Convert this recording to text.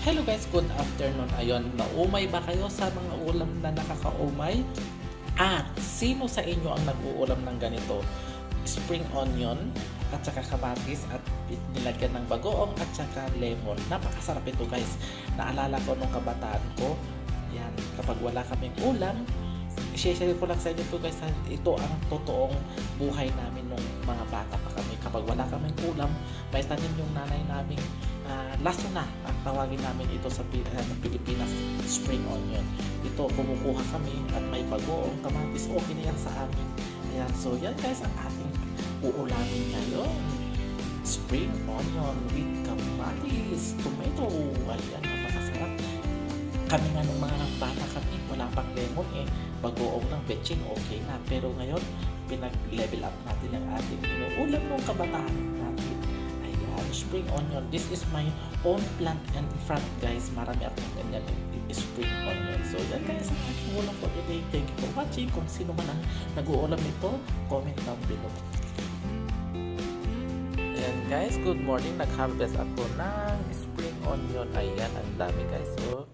Hello guys, good afternoon. Ayun, naumay ba kayo sa mga ulam na nakakaumay? At sino sa inyo ang nag-uulam ng ganito? Spring onion at saka kamatis at nilagyan ng bagoong at saka lemon. Napakasarap ito guys. Naalala ko nung kabataan ko, yan, kapag wala kaming ulam, share ko lang sa inyo to guys, ito ang totoong buhay namin nung mga bata pa kami. Kapag wala kaming ulam, may tanim yung nanay namin uh, laso na ang tawagin namin ito sa uh, Pilipinas spring onion. Ito kumukuha kami at may bagoong kamatis. Okay na yan sa amin. Ayan so yan guys ang ating uulamin ngayon. Spring onion with kamatis tomato. Ayan napakasarap. Kami nga nung mga bata kami wala pang lemon eh. Bagoong ng betching okay na. Pero ngayon pinag-level up natin ang ating inuulam ng kabataan. Ayan, spring onion. This is my own plant and front, guys. Marami akong ganyan spring onion. So, yan guys, ang aking ulam for today. Thank you for watching. Kung sino man ang nag-uulam nito, comment down below. Ayan guys, good morning. Nag-harvest ako ng spring onion. Ayan, ang dami guys. So,